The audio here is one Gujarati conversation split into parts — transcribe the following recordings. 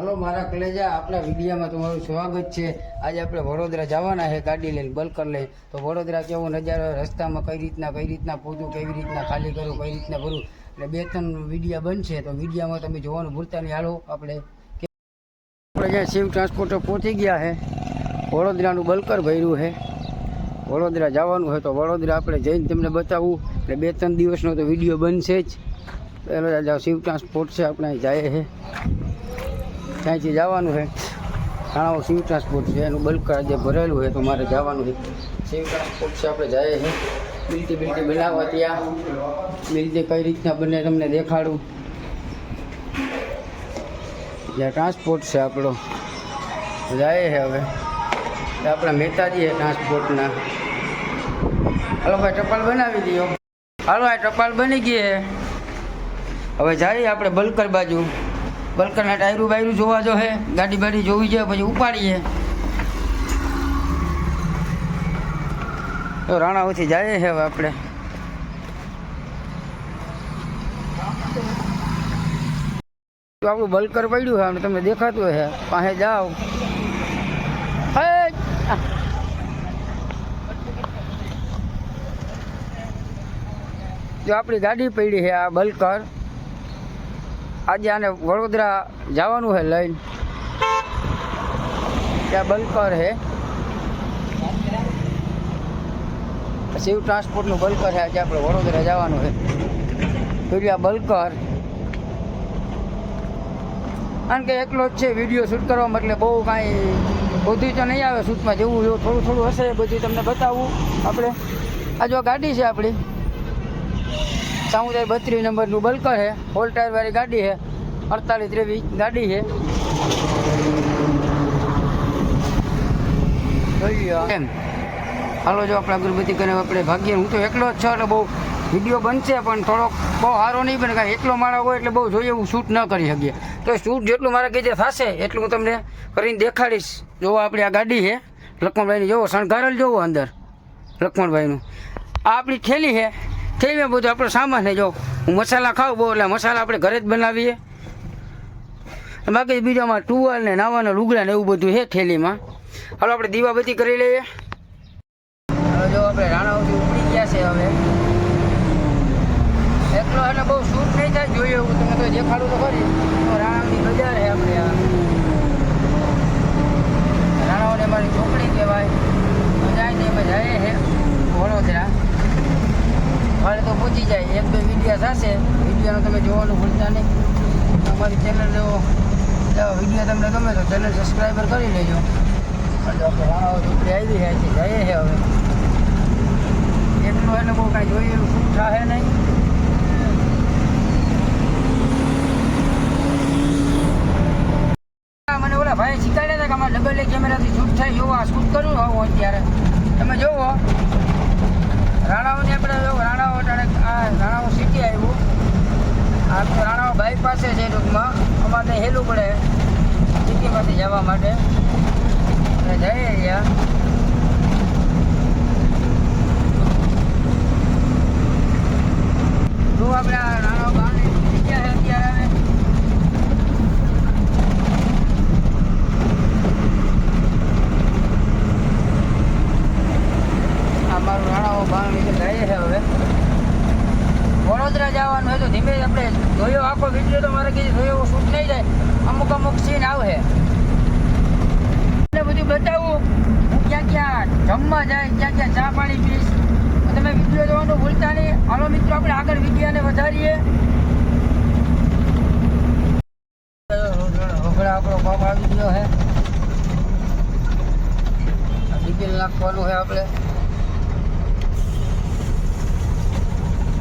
હલો, મારા કલેજા, આપણા વિડીયોમાં તમારું સ્વાગત છે. આજે આપણે વડોદરા જવાના છે ગાડી લઈને, બલકર લઈ તો વડોદરા કેવો નજારો, રસ્તામાં કઈ રીતના કઈ રીતના પહોંચું કેવી રીતના ખાલી કરું, કઈ રીતના ભરું? એટલે બે ત્રણ વિડીયા બનશે, તો વિડીયામાં તમે જોવાનું ભૂલતા નહીં. હાલો, આપણે આપણે જ્યાં શિવ ટ્રાન્સપોર્ટર પહોંચી ગયા છે, વડોદરાનું બલકર ભર્યું છે. વડોદરા જવાનું હોય તો વડોદરા આપણે જઈને તમને બતાવવું એટલે બે ત્રણ દિવસનો તો વીડિયો બનશે જ. પહેલાં શિવ ટ્રાન્સપોર્ટ છે, આપણે જાય છે. ત્યાંથી જવાનું છે. ખાણાઓ શિવ ટ્રાન્સપોર્ટ છે, એનું બલ્ક જે ભરેલું છે, તો મારે જવાનું છે. શિવ ટ્રાન્સપોર્ટ છે, આપણે જઈએ છે બિલ્ટી બિલ્ટી બનાવવા ત્યાં. બિલ્ટી કઈ રીતના બને તમને દેખાડું. જ્યાં ટ્રાન્સપોર્ટ છે આપણો. જાય છે હવે. આપણા મહેતાજી છે ટ્રાન્સપોર્ટના. હાલો ભાઈ, ટપાલ બનાવી દો હાલો આ ટપાલ બની ગઈ હવે જઈએ આપણે બલકર બાજુ. બલકરના ટાયરું બાયરું જોવા જો હે, ગાડી બાડી જોવી છે, પછી ઉપાડીએ. તો રાણાઓથી જઈએ છે હવે આપણે. તો આપણું બલકર પડ્યું છે અને તમને દેખાતું હે. પાસે જાઓ! જો આપણી ગાડી પડી છે આ બલકર. આજે આને વડોદરા જવાનું છે લઈને. ત્યાં બલકર છે શિવ ટ્રાન્સપોર્ટનું બલકર છે આજે આપણે વડોદરા જવાનું છે પેલી આ બલકર. કારણ કે એકલો જ છે વીડિયો શૂટ કરવા એટલે બહુ કાંઈ બધું તો નહીં આવે શૂટમાં જેવું એવું થોડું થોડું હશે બધું તમને બતાવવું આપણે. આ જો ગાડી છે આપણી. સામુદાય બત્રીસ નંબરનું બલકર છે. ફોલ ટાયરવાળી ગાડી છે. અડતાલીસ ત્રેવીસ ગાડી છે. એમ. હાલો, જો આપણે અગરબત્તી કરીને આપણે ભાગીએ. હું તો એકલો જ છું, એટલે બહુ વીડિયો બનશે, પણ થોડોક બહુ સારો નહીં બને, કારણ એકલો મારા હોય એટલે બહુ જોઈએ હું શૂટ ન કરી શકીએ. તો શૂટ જેટલું મારા કીધે થશે, એટલું હું તમને કરીને દેખાડીશ. જોવો આપણી આ ગાડી છે. લક્ષ્મણભાઈની, જોવો, શણગારેલ જોવો અંદર. લક્ષ્મણભાઈનું. આ આપણી થેલી છે. થેલીમાં બધું આપણો સામાન જો હું મસાલા ખાઉં બહુ, એટલે મસાલા આપણે ઘરે જ બનાવીએ. બાકી બીજામાં ટુવાલ ને નાવાના લુગડા ને એવું બધું છે થેલીમાં. હાલો, આપણે દીવાબત્તી કરી લઈએ. હવે જો આપણે રાણાઓથી ઉપડી ગયા છે હવે. એકલો એટલે બહુ શૂટ નહીં થાય જોઈએ એવું, તમે તો દેખાડું તો ખરી. તો રાણાઓની બજાર છે આપણે આ. રાણાઓને મારી ચોકડી કહેવાય. જાય ને એમાં જાય છે વડોદરા. હવે તો પહોંચી જાય. એક, બે વિડીયા થશે. વિડીયોનો તમે જોવાનું ભૂલતા નહીં. અમારી ચેનલ વીડિયો તમને ગમે તો ચેનલ સબસ્ક્રાઈબર કરી લેજો. અને ચોકડી આવી છે જઈએ છે હવે. એટલું એને બહુ કાંઈ જોઈએ એવું શૂટ થાય નહીં. ભાઈ શીખવાડ્યા હતા કે અમારે ડબલ કેમેરાથી શૂટ થાય. જોવો આ શૂટ કરું હોવું અત્યારે. તમે જોવો. રાણાઓની આપણે રાણાઓ આ રાણાઓ સિટી આવ્યું. આ તો રાણાઓ બાઈક પાસે છે ટૂંકમાં. અમારે હેલું પડે સિટીમાંથી જવા માટે. અને જઈએ અહીંયા. જો આપણે રાણાઓ બહારની જગ્યા છે અત્યારે અમારું રાણાઓ બાણ લીધે જઈએ છે હવે વડોદરા જવાનું હોય તો ધીમે આપણે જોયો આખો વીડિયો તો મારે કીધું જોયો શૂટ નહીં જાય અમુક અમુક સીન આવે એટલે બધું બતાવું હું ક્યાં ક્યાં જમવા જાય ક્યાં ક્યાં ચા પાણી પીશ. તમે વીડિયો જોવાનું ભૂલતા નહીં. હાલો મિત્રો, આપણે આગળ વિડીયોને વધારીએ. આપણો આવી ગયો છે ડીઝલ નાખવાનું છે આપણે.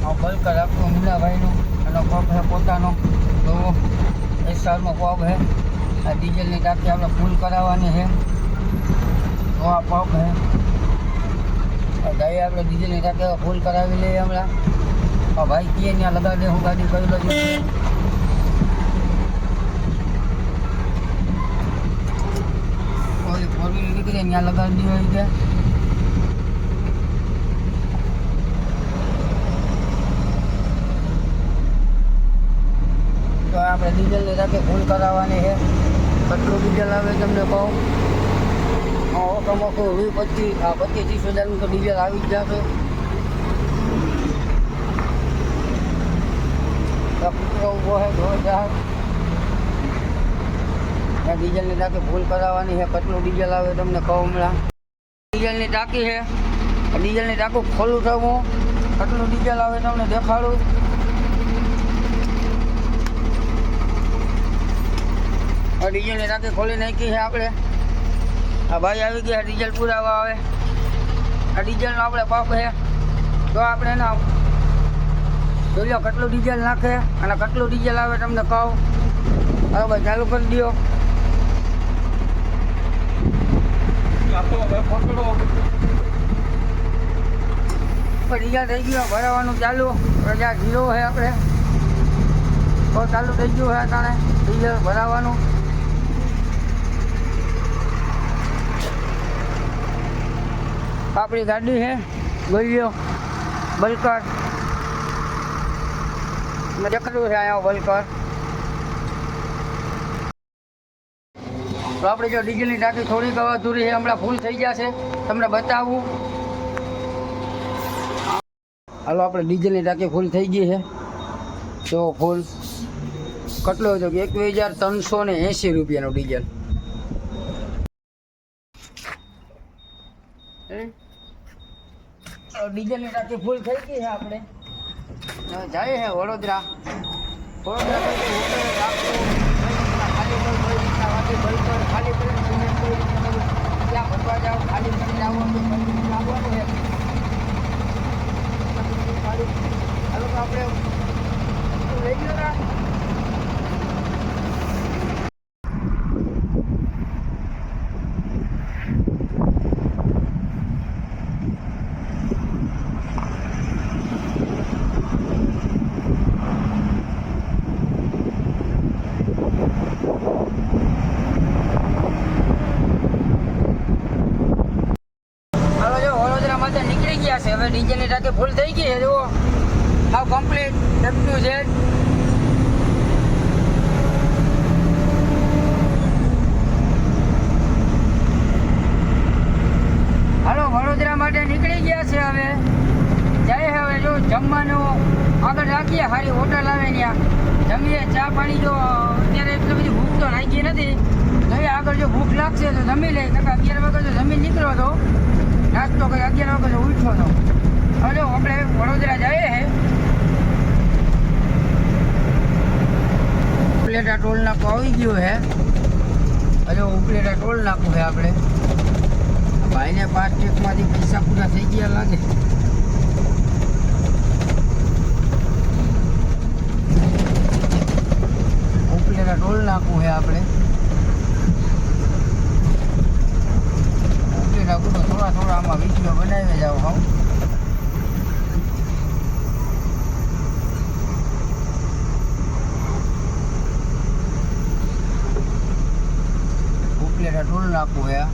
આ બલકર આપણું મીનાભાઈનું. એનો પગ છે પોતાનો. તો એ સાલનો પગ છે આ ડીઝલની ટાંકી આપણે ફૂલ કરાવવાની છે તો આ પગ છે ગાડી આપણે ડીઝલની ટાંકી ફૂલ કરાવી લઈએ હમણાં. આ ભાઈ કીએ ત્યાં લગાવી દે હું ગાડી કરી લઉં. ઓલી ફોર વ્હીલર નીકળી ત્યાં હોય ત્યાં તો આપણે ડીઝલની ટાંકી ફૂલ કરાવવાની છે. કેટલું ડીઝલ આવે તમને કહું? ઓકમ ઓખું વીસ પચીસ પચીસ ત્રીસ હજારનું તો ડીઝલ આવી જ જશે. કૂતરો ઊભો છે, જોરદાર. આ ડીઝલની ટાંકી ફૂલ કરાવવાની છે, કેટલું ડીઝલ આવે તમને કહો હમણાં. ડીઝલની ટાંકી છે ડીઝલની ટાંકું ખોલું થવું કેટલું ડીઝલ આવે તમને દેખાડું. ડીઝલની ટાંકી ખોલી નાખી છે આપણે. આ ભાઈ આવી ગયા, ડીઝલ પુરાવા આવે. આ ડીઝલનો આપણે પાપ છે તો આપણે એના જોઈ કેટલું ડીઝલ નાખે અને કેટલું ડીઝલ આવે તમને કહું. બરાબર ચાલુ કરી દો ડીઝલ થઈ ગયો, ભરાવાનું ચાલુ. રજા ઝીરો છે આપણે. તો ચાલુ થઈ ગયું છે તાણે ડીઝલ ભરાવાનું. આપણી ગાડી છે ગોલિયો બલકર. દેખાડ્યું છે અહીંયા બલકર. તો આપણે જો ડીઝલની ટાંકી થોડીક અધૂરી છે, હમણાં ફૂલ થઈ જશે તમને બતાવું. હાલો, આપણે ડીઝલની ટાંકી ફૂલ થઈ ગઈ છે. તો ફૂલ કેટલો હતો કે એકવીસ હજાર ત્રણસો ને એંસી રૂપિયાનું ડીઝલ. ડીઝલની ટાંકી ફૂલ થઈ ગઈ છે આપણે. જાય છે વડોદરા. વડોદરા ખાલી ત્યાં ભરવા જાઓ, ખાલી કરીને આવવાનું આવવાનું છે આપણે લઈ ગયો ના હાલો જો વડોદરામાંથી નીકળી ગયા છે હવે ડીજેની ટાંકી ફૂલ થઈ ગઈ છે, જુઓ. હાવ કમ્પ્લીટ ડબલ્યુ છે હાલો, વડોદરા માટે નીકળી ગયા છે હવે. જાય હવે, જો જમવાનું આગળ રાખીએ સારી હોટલ આવે ત્યાં. જમીએ, ચા પાણી જો, અત્યારે એટલી બધી ભૂખ તો લાગી નથી. જોઈએ આગળ જો ભૂખ લાગશે તો જમી લઈ નકર અગિયાર વાગે તો જમીન નીકળ્યો હતો નાસ્તો કરી અગિયાર વાગે તો ઉઠ્યો હતો હવે આપણે વડોદરા જઈએ હે. ઉપલેટા ટોલ નાકો આવી ગયો હે. હજુ ઉપલેટા ટોલ નાકો હે આપણે. ભાઈને પાંચ ટેકમાંથી પૈસા પૂરા થઈ ગયા લાગે. ઉપલેટા ટોલ નાકો છે આપણે ઉપલેટા પૂરો થોડા થોડા આમાં વીડિયો બનાવી જાઓ હા ઉપલેટા ટોલ નાકું છે આ.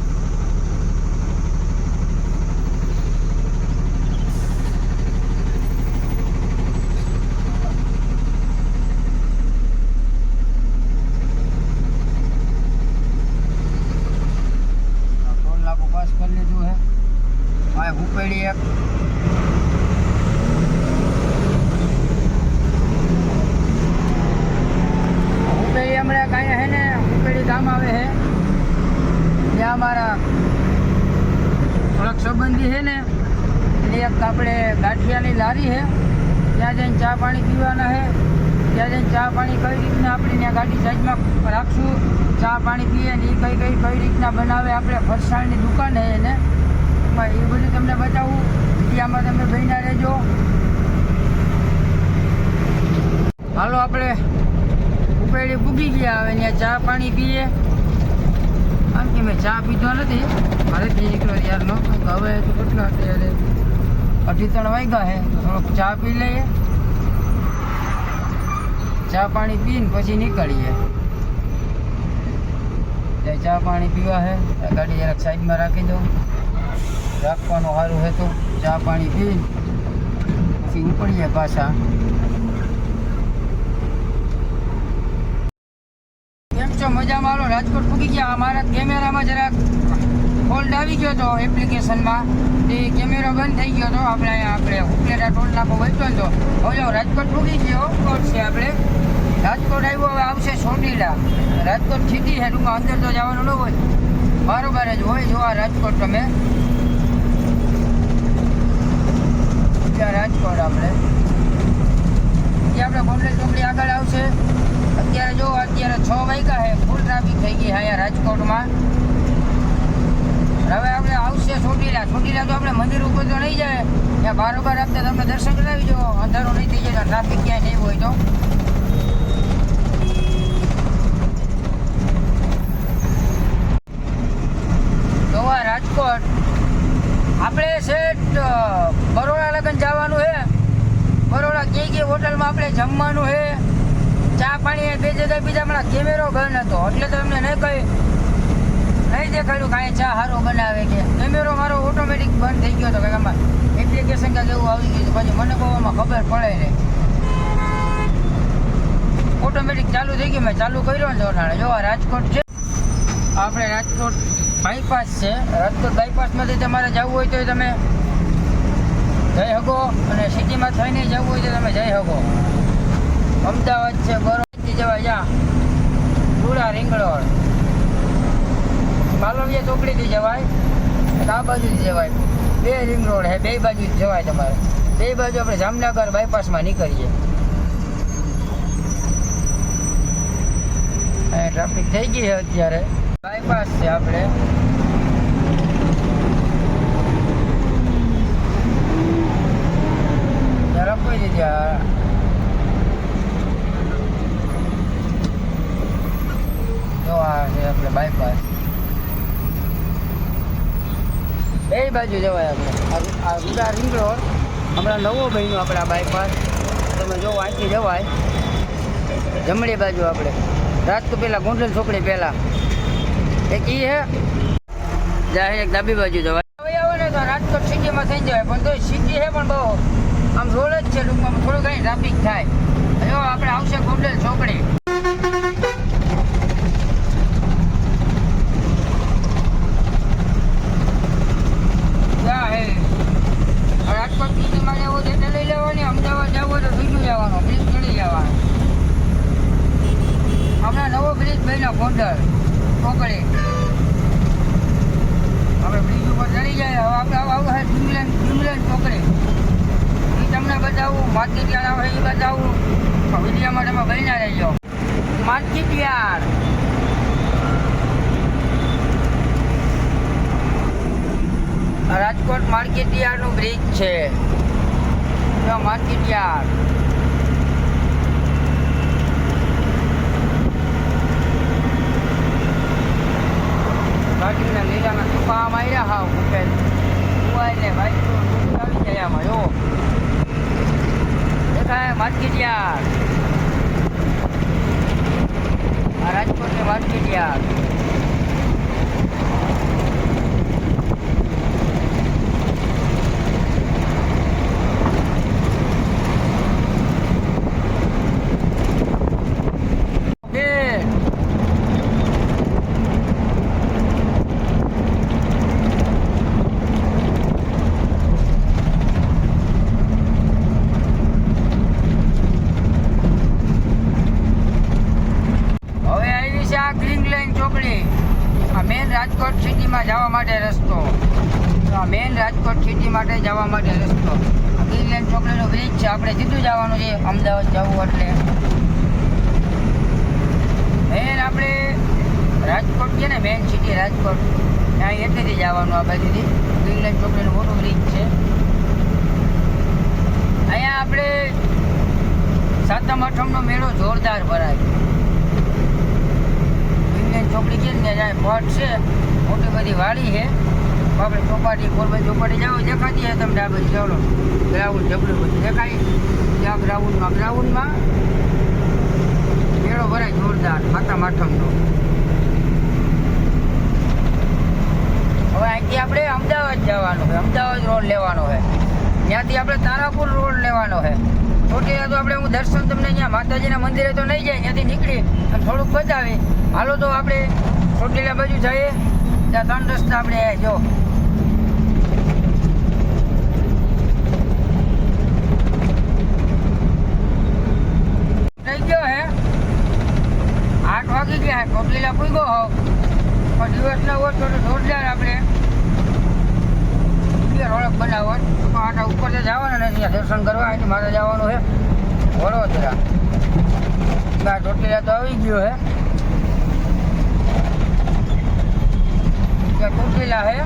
પાસ કરી લીધું છે આ ઉપેડી એક ઉપેડી હમણાં કાંઈ હે ને ઉપેડી ગામ આવે છે ત્યાં અમારા થોડાક સંબંધી છે ને એની એક આપણે ગાંઠિયાની લારી છે ત્યાં જઈને ચા પાણી પીવાના છે ત્યાં જઈને ચા પાણી કઈ રીતના આપણે ત્યાં ગાડી સાઈડમાં રાખશું ચા પાણી પીએ ને એ કઈ રીતના બનાવે આપણે ફરસાણની દુકાન છે એને એ બધું તમને બતાવું. વિડીયામાં તમે બહીના રહેજો. હાલો આપણે ઉપેડી પૂગી ગયા હવે ત્યાં ચા પાણી પીએ. આમ કે મેં ચા પીધો નથી. ઘરેથી નીકળ્યો ત્યારનો હવે તો કેટલા અત્યારે? અઢી ત્રણ વાગ્યા હે. થોડોક ચા પી લઈએ. ચા પાણી પીને પછી નીકળીએ. ત્યાં ચા પાણી પીવા હે ગાડી જરાક સાઈડમાં રાખી દઉં. રાખવાનું સારું હે તો ચા પાણી પી, પછી ઉપડીએ પાછા. કેમ છો? મજામાં મારો રાજકોટ પૂકી ગયા. મારા કેમેરામાં જરાક ફોલ્ટ આવી ગયો હતો એપ્લિકેશનમાં. તે કેમેરો બંધ થઈ ગયો હતો આપણે અહીંયા આપણે ઉપલેટા ટોલ નાખો બચ્યો હતો હવે રાજકોટ પૂકી ગયો. કોટ છે આપણે? રાજકોટ આવ્યો, હવે આવશે સોનીલા રાજકોટ સિટી છે ટૂંકમાં અંદર તો જવાનું ન હોય. બારોબાર જ હોય, જો આ રાજકોટ તમે. રાજકોટ આપણે. ત્યાં આપણે ગોંડલ ચોકડી આગળ આવશે. અત્યારે જો, અત્યારે છ વાગ્યા છે ફૂલ ટ્રાફિક થઈ ગઈ અહીંયા રાજકોટમાં. હવે આપણે આવશે સોટીલા સોટીલા તો આપણે મંદિર ઉપર તો નહીં જાય. ત્યાં બારોબાર આપણે તમને દર્શન કરાવી જો અંધારો નહીં થઈ જાય ટ્રાફિક ક્યાંય નહીં હોય તો જોવા રાજકોટ આપણે શેઠ અ, બરોડા લગન જવાનું છે બરોડા કઈ કઈ હોટલમાં આપણે જમવાનું છે ચા બે બીજા હમણાં કેમેરો બંધ હતો એટલે તો એમને નહીં કહી નહીં દેખાડ્યું કાંઈ ચા સારો બનાવે કે. કેમેરો મારો ઓટોમેટિક બંધ થઈ ગયો હતો કે આમાં એપ્લિકેશન કાંઈક એવું આવી ગયું પછી મને કોઈ આમાં ખબર પડે નહીં. ઓટોમેટિક ચાલુ થઈ ગયું, મેં ચાલુ કર્યો ને જોનાળે. જો રાજકોટ છે, આપણે રાજકોટ બાયપાસ છે. રાજકોટ બાયપાસમાંથી તમારે જવું હોય તો તમે જઈ શકો અને સિટીમાં થઈને જવું હોય તો તમે જઈ શકો. અમદાવાદ છે બરોડાથી જવાય, જા. પુરા રીંગળોળ રોડ માલવીયા ચોકડીથી જવાય આ બાજુથી જવાય. બે રિંગ રોડ છે બે બાજુ જવાય તમારે. બે બાજુ આપણે જામનગર બાયપાસમાં નીકળીએ. ટ્રાફિક થઈ ગઈ છે અત્યારે. બાયપાસ છે આપણે. ત્યાં કોઈ દીધી આ જો આ છે આપણે બાયપાસ બે બાજુ જવાય આપણે. આ રિંગ રોડ હમણાં નવો બન્યો આપણે આ બાયપાસ તમે જો વાંચી જવાય. જમણી બાજુ આપણે. રાજકોટ પેલા ગોંડલ ચોકડી પહેલાં એક ઈ હે. જાહેર એક ડાબી બાજુ જવાય. આવે ને તો રાજકોટ સિટીમાં થઈ જાય પણ તો સિટી છે પણ બહુ. આમ રોડ જ છે ટૂંકમાં, થોડું ઘણી ટ્રાફિક થાય. જો આપણે આવશે ગોંડલ ચોકડી Obrigado. માટે જવા માટે રસ્તો. આ ચોકલેટનો બ્રિજ છે, આપણે સીધું જવાનું છે, અમદાવાદ જવું એટલે. મેન આપણે રાજકોટ છે ને મેન સિટી રાજકોટ. ત્યાં એટલેથી જવાનું આ બાજુથી. ગ્રીન ચોકલેટનું મોટું બ્રિજ છે. અહીંયા આપણે સાતમ, આઠમનો મેળો જોરદાર ભરાય. ચોકડી છે ને પટ છે. મોટી બધી વાડી છે. આપણે ચોપાટી કોરબાઈ ચોપાટી જાઓ, દેખાતી હોય તમને આ બધી ચાલો ગ્રાઉન્ડ જબરું બધું દેખાય. ત્યાં ગ્રાઉન્ડમાં ગ્રાઉન્ડમાં મેળો ભરાય જોરદાર માતા માઠમનો હવે અહીંથી આપણે અમદાવાદ જવાનું છે. અમદાવાદ રોડ લેવાનો છે. ત્યાંથી આપણે તારાપુર રોડ લેવાનો છે. ચોટીલા તો આપણે હું દર્શન તમને અહીંયા માતાજીના મંદિરે તો નહીં જાય, ત્યાંથી નીકળી અને થોડુંક બતાવી હાલો તો આપણે ચોટીલા બાજુ જઈએ. ત્યાં ત્રણ રસ્તા આપણે જો થઈ ગયો હે આઠ વાગી ગયા હે ચોટીલા પૂગ્યો હોવ પણ દિવસના હોય થોડું જોરદાર આપણે ક્લિયર ઓળખ બનાવો તો આટા ઉપર તો જવાના નથી ત્યાં દર્શન મારે જવાનું છે વડોદરા. ના ચોટીલા તો આવી ગયો હે ત્યાં ચોટીલા હે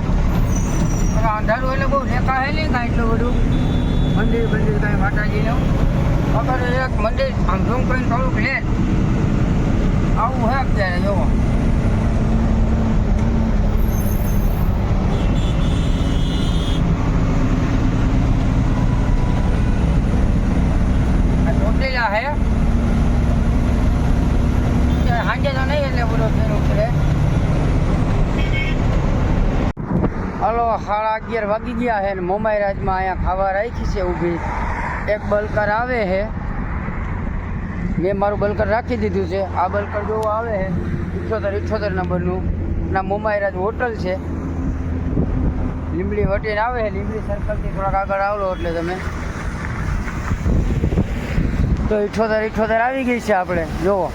અંધારું એટલે બહુ દેખા હે નહીં કાંઈ એટલું બધું. મંદિર મંદિર કાંઈ માતાજીનું અગર એક મંદિર આમ ઝૂમ કરીને થોડુંક લે. આવું હે અત્યારે, જોવો આ ચોટીલા હે સાંજે તો નહીં એટલે બધો ફેર ઉતરે હલો સાડા અગિયાર વાગી ગયા છે ને મોમાઈ રાજમાં અહીંયા ખાવા રાખી છે ઊભી. એક બલકર આવે છે મેં મારું બલકર રાખી દીધું છે. આ બલકર જો આવે છે ઇઠોતેર ઇઠ્યોતેર નંબરનું. ના મોમાઈ રાજ હોટલ છે. લીંબડી વટીને આવે છે લીમડી સર્કલથી થોડાક આગળ આવલો એટલે તમે. તો ઇઠોતેર ઇઠ્ઠોતેર આવી ગઈ છે આપણે. જુઓ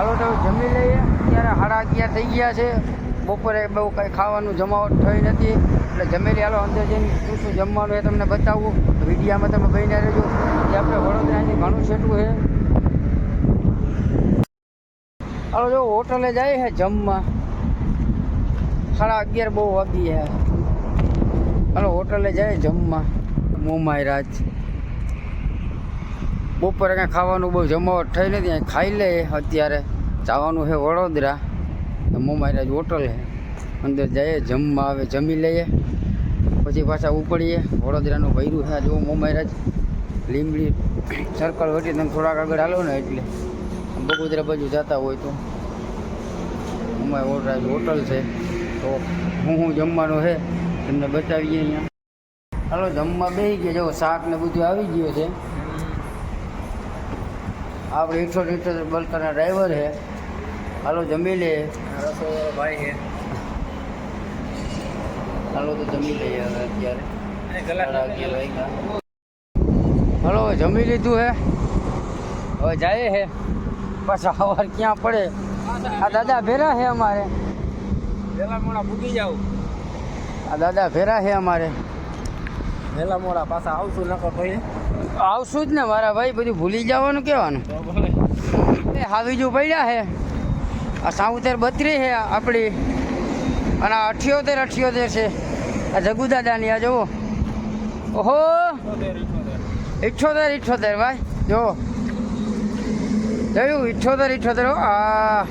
હાલો, તો જમી લઈએ. અત્યારે સાડા અગિયાર થઈ ગયા છે. બપોરે બહુ કંઈ ખાવાનું જમાવટ થઈ નથી. એટલે જમેલી હાલો, અંદર જઈને શું શું જમવાનું એ તમને બતાવું. વિડીયામાં તમે બહીને રહેજો. જે આપણે વડોદરાની ઘણું છેટું છે. હાલો, જો, હોટલે જાય છે જમવા. સાડા અગિયાર બહુ વાગી છે હાલો, હોટલે જાય જમવા. મોમાઈ રાજ બપોરે કાંઈ ખાવાનું બહુ જમાવટ થઈ નથી. ખાઈ લે અત્યારે. જવાનું છે વડોદરા. તો મોમાઈ હોટલ છે. અંદર જઈએ જમવા આવે જમી લઈએ. પછી પાછા ઉપડીએ. વડોદરાનું ભૈરું છે જો મોમાઈ રાજ લીંબડી સર્કલ વટી તમે થોડાક આગળ હાલો ને એટલે. બગોદરા બાજુ જતા હોય તો. મોમાઈ વડરાજ હોટલ છે. તો હું હું જમવાનું છે તમને બતાવીએ અહીંયા. હાલો જમવા બેસી ગયા. જો શાક ને બધું આવી ગયું છે. આપણે એકસો લીટર બલકરના ડ્રાઈવર છે. હાલો જમી લે. ભાઈ છે. હાલો તો જમી લઈએ હવે અત્યારે. હાલો જમી લીધું હે? હવે જાય હે. પાછા સવાર ક્યાં પડે? આ દાદા ભેરા છે અમારે? વેલા મોડા પૂગી જાવ આ દાદા ભેરા છે અમારે? વેલા મોડા પાછા આવશું નકર ભાઈ આવશું જ ને મારા ભાઈ બધું ભૂલી જવાનું કહેવાનું. એ પડ્યા છે આ સાઉતેર બત્રી છે આપણી. અને આ અઠ્યોતેર અઠ્યોતેર છે. આ જગુદાદાની આ જુઓ. ઓહો! ઇઠ્ઠોતેર ઇઠ્ઠોતેર ભાઈ જો જોયું? ઇઠ્ઠોતેર ઇઠ્ઠોતેર. આ.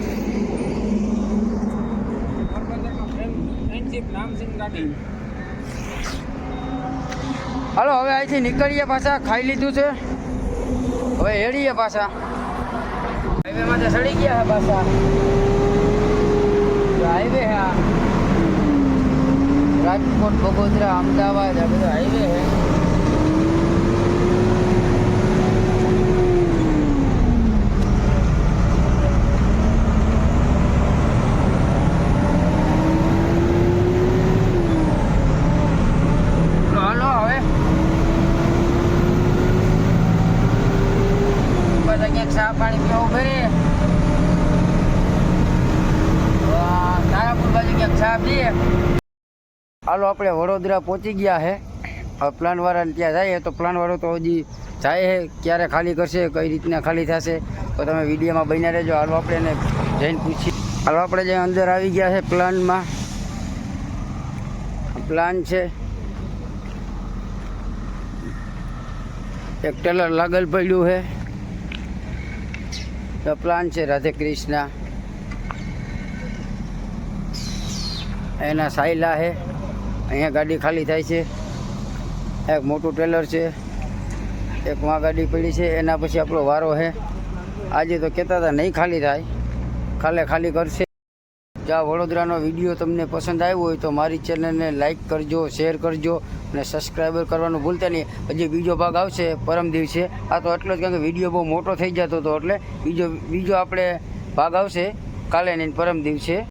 હાલો, હવે અહીંથી નીકળીએ પાછા. ખાઈ લીધું છે. હવે હેડીએ પાછા. હાઈવેમાં તો સડી ગયા પાછા. હાઈવે હે રાજકોટ બગોદરા અમદાવાદ આ બધો હાઈવે હે હાલો હવે બધા ક્યાંક ચા પાણી પીવા ઉભે રે તારાપુર બાજુ ક્યાંક ચા પીએ હાલો આપણે વડોદરા પહોંચી ગયા છે હવે પ્લાનવાળાને ત્યાં જઈએ તો પ્લાનવાળો તો હજી જાય છે ક્યારે ખાલી કરશે, કઈ રીતના ખાલી થશે, તો તમે વિડીયોમાં બન્યા રહેજો. હાલો આપણે એને જઈને પૂછીએ. હાલો આપણે જે અંદર આવી ગયા છે પ્લાનમાં. પ્લાન છે. એક ટેલર લાગલ પડ્યું છે તો પ્લાન છે રાધે કૃષ્ણ. એના સાયલા છે અહીંયા ગાડી ખાલી થાય છે. એક મોટું ટેલર છે. એક માં ગાડી પડી છે. એના પછી આપણો વારો છે આજે તો કહેતા હતા નહીં ખાલી થાય. કાલે ખાલી કરશે. જો વડોદરાનો વીડિયો તમને પસંદ આવ્યો હોય તો મારી ચેનલને લાઇક કરજો શેર કરજો અને સબસ્ક્રાઈબર કરવાનું ભૂલતા નહીં. હજી બીજો ભાગ આવશે પરમ દિવસે આ તો એટલો જ કારણ કે વીડિયો બહુ મોટો થઈ જતો હતો એટલે બીજો બીજો આપણે ભાગ આવશે. કાલે નહીં પરમ દિવસે